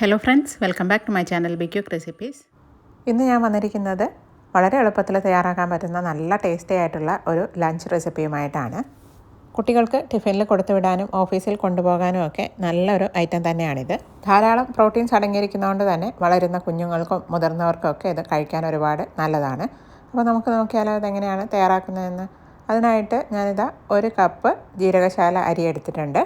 Hello friends welcome back to my channel ബിക്യൂക്ക് recipes ഇന്ന് ഞാൻ വന്നിരിക്കുന്നത് വളരെ എളുപ്പത്തിൽ തയ്യാറാക്കാൻ പറ്റുന്ന നല്ല ടേസ്റ്റി ആയിട്ടുള്ള ഒരു ലഞ്ച് റെസിപ്പിയുമായിട്ടാണ് കുട്ടികൾക്ക് ടിഫിനിൽ കൊടുത്തു വിടാനും ഓഫീസിൽ കൊണ്ടുപോകാനും ഒക്കെ നല്ലൊരു ഐറ്റം തന്നെയാണിത്. ധാരാളം പ്രോട്ടീൻസ് അടങ്ങിയിരിക്കുന്നതുകൊണ്ട് തന്നെ വളരുന്ന കുഞ്ഞുങ്ങൾക്കും മുതിർന്നവർക്കും ഒക്കെ ഇത് കഴിക്കാൻ ഒരുപാട് നല്ലതാണ്. അപ്പോൾ നമുക്ക് നോക്കിയാലോ അതെങ്ങനെയാണ് തയ്യാറാക്കുന്നതെന്ന്. അതിനായിട്ട് ഞാനിതാ ഒരു കപ്പ് ജീരകശാല അരി എടുത്തിട്ടുണ്ട്.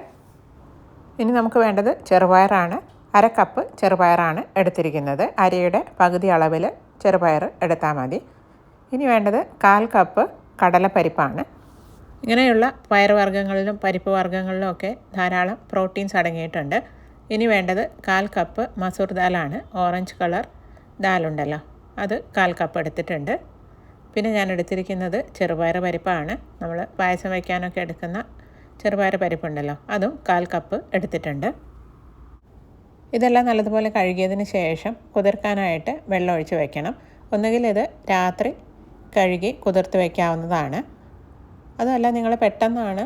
ഇനി നമുക്ക് വേണ്ടത് ചെറുപയറാണ്. അര കപ്പ് ചെറുപയറാണ് എടുത്തിരിക്കുന്നത്. അരിയുടെ പകുതി അളവിൽ ചെറുപയർ എടുത്താൽ മതി. ഇനി വേണ്ടത് കാൽ കപ്പ് കടലപ്പരിപ്പാണ്. ഇങ്ങനെയുള്ള പയറുവർഗങ്ങളിലും പരിപ്പ് വർഗങ്ങളിലും ഒക്കെ ധാരാളം പ്രോട്ടീൻസ് അടങ്ങിയിട്ടുണ്ട്. ഇനി വേണ്ടത് കാൽ കപ്പ് മസൂർ ദാലാണ്. ഓറഞ്ച് കളർ ദാലുണ്ടല്ലോ അത് കാൽ കപ്പ് എടുത്തിട്ടുണ്ട്. പിന്നെ ഞാൻ എടുത്തിരിക്കുന്നത് ചെറുപയർ പരിപ്പാണ്. നമ്മൾ പായസം വയ്ക്കാനൊക്കെ എടുക്കുന്ന ചെറുപയർ പരിപ്പുണ്ടല്ലോ അതും കാൽ കപ്പ് എടുത്തിട്ടുണ്ട്. ഇതെല്ലാം നല്ലതുപോലെ കഴുകിയതിന് ശേഷം കുതിർക്കാനായിട്ട് വെള്ളം ഒഴിച്ച് വെക്കണം. ഒന്നുകിൽ ഇത് രാത്രി കഴുകി കുതിർത്ത് വയ്ക്കാവുന്നതാണ് അതുമല്ല നിങ്ങൾ പെട്ടെന്നാണ്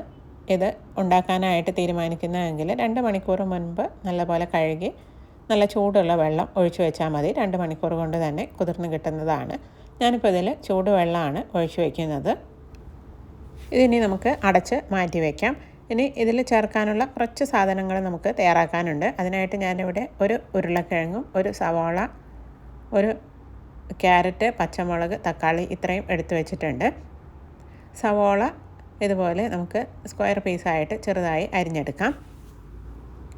ഇത് ഉണ്ടാക്കാനായിട്ട് തീരുമാനിക്കുന്നതെങ്കിൽ രണ്ട് മണിക്കൂർ മുൻപ് നല്ലപോലെ കഴുകി നല്ല ചൂടുള്ള വെള്ളം ഒഴിച്ചു വെച്ചാൽ മതി. രണ്ട് മണിക്കൂർ കൊണ്ട് തന്നെ കുതിർന്ന് കിട്ടുന്നതാണ്. ഞാനിപ്പോൾ ഇതിൽ ചൂടുവെള്ളമാണ് ഒഴിച്ചു വയ്ക്കുന്നത് ഇതിനി നമുക്ക് അടച്ച് മാറ്റി വയ്ക്കാം ഇനി ഇതിൽ ചേർക്കാനുള്ള കുറച്ച് സാധനങ്ങൾ നമുക്ക് തയ്യാറാക്കാനുണ്ട്. അതിനായിട്ട് ഞാനിവിടെ ഒരു ഉരുളക്കിഴങ്ങും ഒരു സവാള ഒരു ക്യാരറ്റ് പച്ചമുളക് തക്കാളി ഇത്രയും എടുത്തു വെച്ചിട്ടുണ്ട്. സവാള ഇതുപോലെ നമുക്ക് സ്ക്വയർ പീസായിട്ട് ചെറുതായി അരിഞ്ഞെടുക്കാം.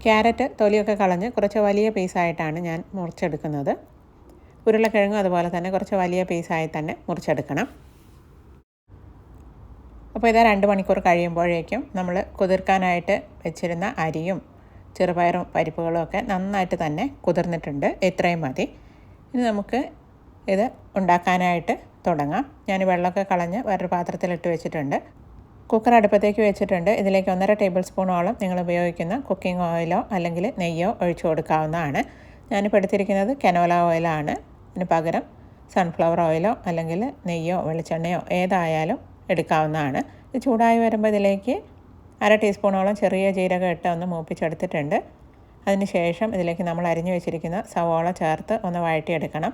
ക്യാരറ്റ് തൊലിയൊക്കെ കളഞ്ഞ് കുറച്ച് വലിയ പീസായിട്ടാണ് ഞാൻ മുറിച്ചെടുക്കുന്നത്. ഉരുളക്കിഴങ്ങും അതുപോലെ തന്നെ കുറച്ച് വലിയ പീസായി തന്നെ മുറിച്ചെടുക്കണം. അപ്പോൾ ഇതാ രണ്ട് മണിക്കൂർ കഴിയുമ്പോഴേക്കും നമ്മൾ കുതിർക്കാനായിട്ട് വെച്ചിരുന്ന അരിയും ചെറുപയറും പരിപ്പുകളും ഒക്കെ നന്നായിട്ട് തന്നെ കുതിർന്നിട്ടുണ്ട്. ഇത്രയും മതി. ഇനി നമുക്ക് ഇത് ഉണ്ടാക്കാനായിട്ട് തുടങ്ങാം. ഞാൻ വെള്ളമൊക്കെ കളഞ്ഞ് വേറൊരു പാത്രത്തിലിട്ട് വെച്ചിട്ടുണ്ട്. കുക്കർ അടുപ്പത്തേക്ക് വെച്ചിട്ടുണ്ട്. ഇതിലേക്ക് ഒന്നര ടേബിൾ സ്പൂണോളം നിങ്ങൾ ഉപയോഗിക്കുന്ന കുക്കിംഗ് ഓയിലോ അല്ലെങ്കിൽ നെയ്യോ ഒഴിച്ചു കൊടുക്കാവുന്നതാണ്. ഞാനിപ്പോൾ എടുത്തിരിക്കുന്നത് കനോല ഓയിലാണ്. അതിന് പകരം സൺഫ്ലവർ ഓയിലോ അല്ലെങ്കിൽ നെയ്യോ വെളിച്ചെണ്ണയോ ഏതായാലും എടുക്കാവുന്നതാണ്. ഇത് ചൂടായി വരുമ്പോൾ ഇതിലേക്ക് അര ടീസ്പൂണോളം ചെറിയ ജീരകം ഇട്ട് ഒന്ന് മൂപ്പിച്ചെടുത്തിട്ടുണ്ട്. അതിന് ശേഷം ഇതിലേക്ക് നമ്മൾ അരിഞ്ഞു വെച്ചിരിക്കുന്ന സവോള ചേർത്ത് ഒന്ന് വഴറ്റിയെടുക്കണം.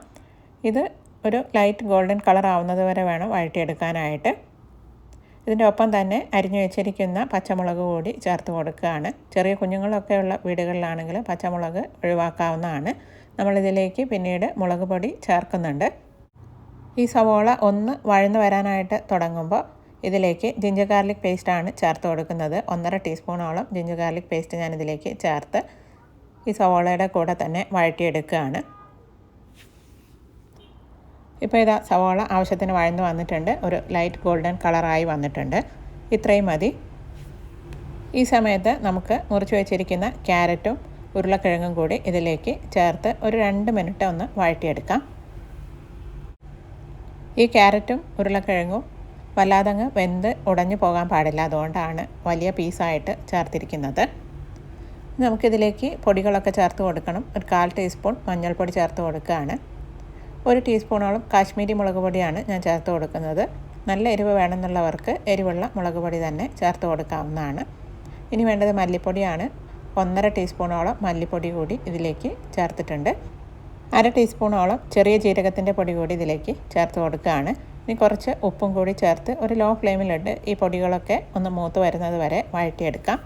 ഇത് ഒരു ലൈറ്റ് ഗോൾഡൻ കളർ ആവുന്നത് വരെ വേണം വഴറ്റിയെടുക്കാനായിട്ട്. ഇതിന്റെ ഒപ്പം തന്നെ അരിഞ്ഞു വെച്ചിരിക്കുന്ന പച്ചമുളക് കൂടി ചേർത്ത് കൊടുക്കുകയാണ്. ചെറിയ കുഞ്ഞുങ്ങളൊക്കെ ഉള്ള വീടുകളിലാണെങ്കിൽ പച്ചമുളക് ഒഴിവാക്കാവുന്നതാണ്. നമ്മളിതിലേക്ക് പിന്നീട് മുളക് പൊടി ചേർക്കുന്നുണ്ട്. ഈ സവോള ഒന്ന് വഴന്ന് വരാനായിട്ട് തുടങ്ങുമ്പോൾ ഇതിലേക്ക് ജിഞ്ചർ ഗാർലിക് പേസ്റ്റാണ് ചേർത്ത് കൊടുക്കുന്നത്. ഒന്നര ടീസ്പൂണോളം ജിഞ്ചർ ഗാർലിക് പേസ്റ്റ് ഞാൻ ഇതിലേക്ക് ചേർത്ത് ഈ സവോളയുടെ കൂടെ തന്നെ വഴറ്റിയെടുക്കുകയാണ്. ഇപ്പോൾ ഇതാ സവോള ആവശ്യത്തിന് വഴന്ന് വന്നിട്ടുണ്ട്. ഒരു ലൈറ്റ് ഗോൾഡൻ കളറായി വന്നിട്ടുണ്ട്. ഇത്രയും മതി. ഈ സമയത്ത് നമുക്ക് മുറിച്ച് വെച്ചിരിക്കുന്ന ക്യാരറ്റും ഉരുളക്കിഴങ്ങും കൂടി ഇതിലേക്ക് ചേർത്ത് ഒരു രണ്ട് മിനിറ്റ് ഒന്ന് വഴറ്റിയെടുക്കാം. ഈ ക്യാരറ്റും ഉരുളക്കിഴങ്ങും വല്ലാതങ്ങ് വെന്ത് ഉടഞ്ഞു പോകാൻ പാടില്ല. അതുകൊണ്ടാണ് വലിയ പീസായിട്ട് ചേർത്തിരിക്കുന്നത്. നമുക്കിതിലേക്ക് പൊടികളൊക്കെ ചേർത്ത് കൊടുക്കണം. ഒരു കാൽ ടീസ്പൂൺ മഞ്ഞൾപ്പൊടി ചേർത്ത് കൊടുക്കുകയാണ്. ഒരു ടീസ്പൂണോളം കാശ്മീരി മുളക് പൊടിയാണ് ഞാൻ ചേർത്ത് കൊടുക്കുന്നത്. നല്ല എരിവ് വേണമെന്നുള്ളവർക്ക് എരിവുള്ള മുളക് പൊടി തന്നെ ചേർത്ത് കൊടുക്കാവുന്നതാണ്. ഇനി വേണ്ടത് മല്ലിപ്പൊടിയാണ്. ഒന്നര ടീസ്പൂണോളം മല്ലിപ്പൊടി കൂടി ഇതിലേക്ക് ചേർത്തിട്ടുണ്ട്. അര ടീസ്പൂണോളം ചെറിയ ജീരകത്തിന്റെ പൊടി കൂടി ഇതിലേക്ക് ചേർത്ത് കൊടുക്കുകയാണ്. ഇനി കുറച്ച് ഉപ്പും കൂടി ചേർത്ത് ഒരു ലോ ഫ്ലെയിമിലിട്ട് ഈ പൊടികളൊക്കെ ഒന്ന് മൂത്ത് വരുന്നത് വരെ വഴറ്റിയെടുക്കാം.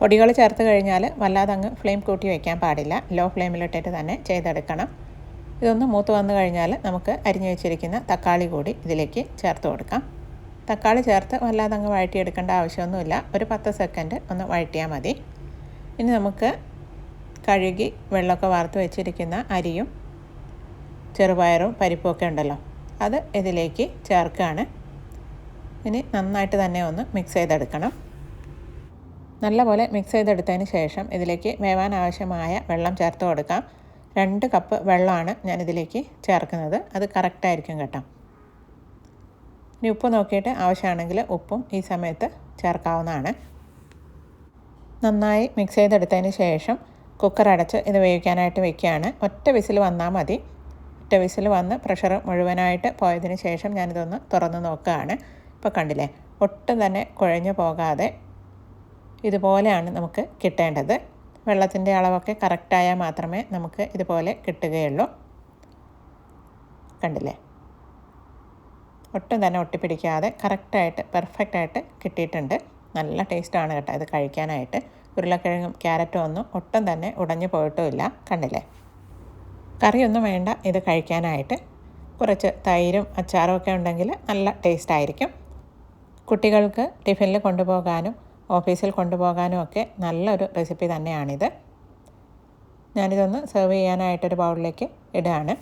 പൊടികൾ ചേർത്ത് കഴിഞ്ഞാൽ വല്ലാതെ അങ്ങ് ഫ്ലെയിം കൂട്ടി വയ്ക്കാൻ പാടില്ല. ലോ ഫ്ലെയിമിലിട്ടിട്ട് തന്നെ ചെയ്തെടുക്കണം. ഇതൊന്ന് മൂത്ത് വന്നു കഴിഞ്ഞാൽ നമുക്ക് അരിഞ്ഞു വെച്ചിരിക്കുന്ന തക്കാളി കൂടി ഇതിലേക്ക് ചേർത്ത് കൊടുക്കാം. തക്കാളി ചേർത്ത് വല്ലാതെ അങ്ങ് വഴറ്റിയെടുക്കേണ്ട ആവശ്യമൊന്നുമില്ല. ഒരു പത്ത് സെക്കൻഡ് ഒന്ന് വഴറ്റിയാൽ മതി. ഇനി നമുക്ക് കഴുകി വെള്ളമൊക്കെ വാർത്ത് വെച്ചിരിക്കുന്ന അരിയും ചെറുപയറും പരിപ്പൊക്കെ ഉണ്ടല്ലോ. അത് ഇതിലേക്ക് ചേർക്കുകയാണ് ഇനി നന്നായിട്ട് തന്നെ ഒന്ന് മിക്സ് ചെയ്തെടുക്കണം. നല്ലപോലെ മിക്സ് ചെയ്തെടുത്തതിന് ശേഷം ഇതിലേക്ക് വേവാൻ ആവശ്യമായ വെള്ളം ചേർത്ത് കൊടുക്കാം. രണ്ട് കപ്പ് വെള്ളമാണ് ഞാൻ ഇതിലേക്ക് ചേർക്കുന്നത്. അത് കറക്റ്റായിരിക്കും കേട്ടോ. ഇനി ഉപ്പ് നോക്കിയിട്ട് ആവശ്യമാണെങ്കിൽ ഉപ്പും ഈ സമയത്ത് ചേർക്കാവുന്നതാണ്. നന്നായി മിക്സ് ചെയ്തെടുത്തതിന് ശേഷം കുക്കർ അടച്ച് ഇത് വേവിക്കാനായിട്ട് വെക്കുകയാണ്. ഒറ്റ വിസിൽ വന്നാൽ മതി. ഒറ്റ വിസിൽ വന്ന് പ്രഷർ മുഴുവനായിട്ട് പോയതിന് ശേഷം ഞാനിതൊന്ന് തുറന്ന് നോക്കുകയാണ്. ഇപ്പോൾ കണ്ടില്ലേ? ഒട്ടും തന്നെ കുഴഞ്ഞു പോകാതെ ഇതുപോലെയാണ് നമുക്ക് കിട്ടേണ്ടത്. വെള്ളത്തിന്റെ അളവൊക്കെ കറക്റ്റായാൽ മാത്രമേ നമുക്ക് ഇതുപോലെ കിട്ടുകയുള്ളൂ. കണ്ടില്ലേ? ഒട്ടും തന്നെ ഒട്ടിപ്പിടിക്കാതെ കറക്റ്റായിട്ട് പെർഫെക്റ്റായിട്ട് കിട്ടിയിട്ടുണ്ട്. നല്ല ടേസ്റ്റാണ് കേട്ടോ ഇത് കഴിക്കാനായിട്ട്. ഉരുളക്കിഴങ്ങും ക്യാരറ്റും ഒന്നും ഒട്ടും തന്നെ ഉടഞ്ഞു പോയിട്ടുമില്ല. കണ്ടില്ലേ? കറിയൊന്നും വേണ്ട. ഇത് കഴിക്കാനായിട്ട് കുറച്ച് തൈരും അച്ചാറും ഒക്കെ ഉണ്ടെങ്കിൽ നല്ല ടേസ്റ്റ് ആയിരിക്കും. കുട്ടികൾക്ക് ടിഫിനിൽ കൊണ്ടുപോകാനും ഓഫീസിൽ കൊണ്ടുപോകാനും ഒക്കെ നല്ലൊരു റെസിപ്പി തന്നെയാണിത്. ഞാനിതൊന്ന് സെർവ് ചെയ്യാനായിട്ടൊരു ബൗളിലേക്ക് ഇടുകയാണ്.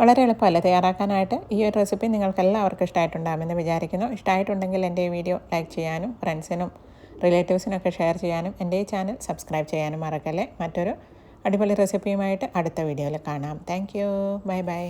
വളരെ എളുപ്പമല്ല? തയ്യാറാക്കാനായിട്ട് ഈ ഒരു റെസിപ്പി നിങ്ങൾക്കെല്ലാവർക്കും ഇഷ്ടമായിട്ടുണ്ടാകുമെന്ന് വിചാരിക്കുന്നു. ഇഷ്ടമായിട്ടുണ്ടെങ്കിൽ എന്റെ ഈ വീഡിയോ ലൈക്ക് ചെയ്യാനും ഫ്രണ്ട്സിനും റിലേറ്റീവ്സിനൊക്കെ ഷെയർ ചെയ്യാനും എന്റെ ഈ ചാനൽ സബ്സ്ക്രൈബ് ചെയ്യാനും മറക്കല്ലേ? മറ്റൊരു അടിപൊളി റെസിപ്പിയുമായിട്ട് അടുത്ത വീഡിയോയിൽ കാണാം. Thank you. Bye bye.